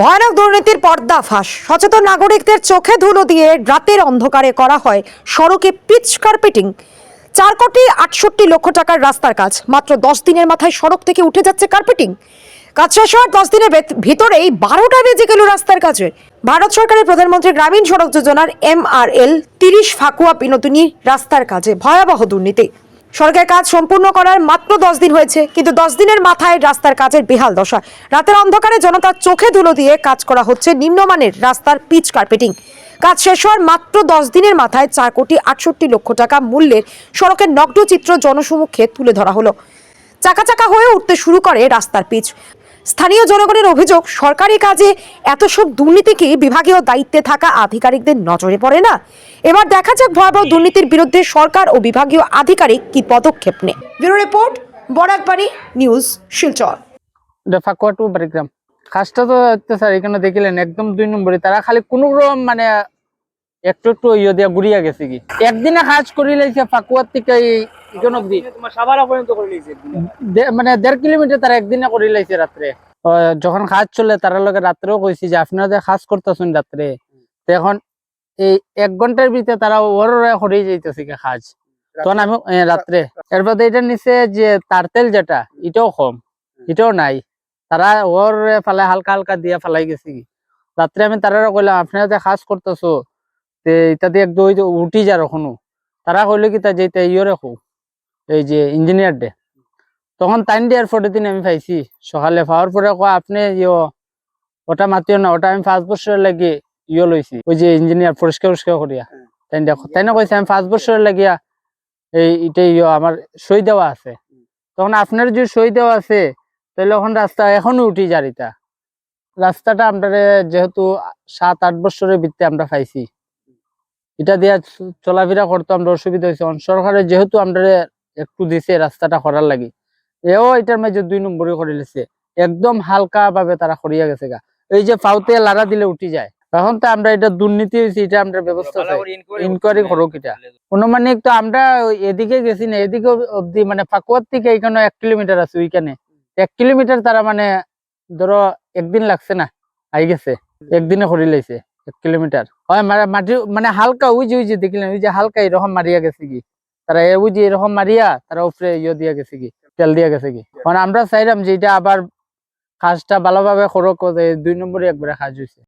ভয়ানক দুর্নীতির পর্দা ফাঁস। সচেতন নাগরিকদের চোখে ধুলো দিয়ে রাতের অন্ধকারে করা হয় সড়কে পিচ কার্পেটিং। চার কোটি আটষট্টি লক্ষ টাকার রাস্তার কাজ। মাত্র দশ দিনের মাথায় সড়ক থেকে উঠে যাচ্ছে কার্পেটিং। কাজ শেষ হওয়ার দশ দিনের ভিতরেই বারোটা বেজে গেল রাস্তার কাজে। ভারত সরকারের প্রধানমন্ত্রী গ্রামীণ সড়ক যোজনার এম আর এল তিরিশ ফাকুয়া বিনোদিনী রাস্তার কাজে ভয়াবহ দুর্নীতি। সড়কের কাজ সম্পূর্ণ করার মাত্র দশ দিন হয়েছে, কিন্তু দশ দিনের মাথায় রাস্তার কাজের বেহাল দশা। রাতের অন্ধকারে জনতার চোখে ধুলো দিয়ে কাজ করা হচ্ছে নিম্নমানের রাস্তার পিচ কার্পেটিং। কাজ শেষ হওয়ার মাত্র দশ দিনের মাথায় চার কোটি আটষট্টি লক্ষ টাকা মূল্যের সড়কের নগ্ন চিত্র জনসমুখে তুলে ধরা হলো। চাকা চাকা হয়ে উঠতে শুরু করে রাস্তার পিচ। স্থানীয় জনগণের অভিযোগ সরকারি কাজে এত সব দুর্নীতি কি বিভাগীয় দায়িত্বে থাকা আধিকারিকদের নজরে পড়ে না? এবার দেখা যাক ভয়াবহ দুর্নীতির বিরুদ্ধে সরকার ও বিভাগীয় আধিকারিক কি পদক্ষেপ নেয়। Bureau report Barakbari news Silchar. Phakua to Barigram কাজটা তো হচ্ছে স্যার এখানে দেখিলেন একদম দুই নম্বরে। তারা খালি কোন রকম মানে একটু একটু ইয়ে দিয়া ঘুরিয়া গেছে কি। একদিনে কাজ করি লাইছে ফাকুয়ার থেকে এই অব্দি দে- মানে দেড় কিলোমিটার তারা একদিনে করে লাইছে রাত্রে। যখন কাজ চলে তারা লগে রাত্রেও কইছি যে আপনারা যে কাজ করতেছেন রাত্রে তো এখন এই এক ঘণ্টার ভিতরে তারা ওর হরেই যাইতেছে কি কাজ তখন আমি রাত্রে। এরপর এটা নিচে যে তারতেল যেটা এটাও কম এটাও নাই। তারা ওর ফালাই হালকা হালকা দিয়া ফালাই গেছি রাত্রে আমি তারা কইলাম আপনারা যে কাজ করতেছো তে এটা দিয়ে একদম যে উঠি যা রখনো তারা কইলো কি তা যেটা ইয়ে রাখো এই যে ইঞ্জিনিয়ার ডে তখন টাইম দেওয়ার পরের দিন আমি পাইছি। সকালে পাওয়ার পরে কয় আপনি ইয়ে ওটা মাতিও না ওটা আমি পাঁচ বছরের লাগে ইয়ে লইছি ওই যে ইঞ্জিনিয়ার পরিষ্কার পরিষ্কার করিয়া তাই দেখো তাই না কইছে আমি পাঁচ বছরের লাগিয়া এই এটা ইয়ে আমার সই দেওয়া আছে। তখন আপনার যদি সই দেওয়া আছে তাহলে এখন রাস্তা এখনও উঠি যারিতা রাস্তাটা আমরা যেহেতু সাত আট বছরের ভিত্তি আমরা পাইছি। এটা দিয়া চলাফেরা করতে আমরা অসুবিধা হয়েছে সরকারের যেহেতু আমরা একটু দিছে রাস্তাটা করার লাগি। এও এটার মাঝে দুই নম্বরে করে লিছে। একদম হালকা ভাবে তারা করিয়া গেছে গা। এই যে পাউতে লাড়া দিলে উঠি যায়। এখন তো আমরা এটা দুর্নীতি হয়েছে এটা আমরা ব্যবস্থা ইনকোয়ারি করুক এটা। অনুমানিক তো আমরা এদিকে গেছি না এদিকে অব্দি মানে ফাকুয়ার থেকে এখানে এক কিলোমিটার আছে ওইখানে। এক কিলোমিটার তারা মানে ধরো একদিন লাগছে না আই গেছে। একদিনে করে লাইছে এক কিলোমিটার। হয় মাটি মানে হালকা ওই যে ওই যে দেখলেন ওই যে হালকা এরকম মারিয়া গেছে কি? তারা এ ওই যে এরকম মারিয়া তারা উপরে ইয়ে দিয়া গেছে কি? তেল দিয়া গেছে কি? মানে আমরা চাইলাম যে এটা আবার কাজটা ভালোভাবে খরক দুই নম্বরে একবারে কাজ হয়েছে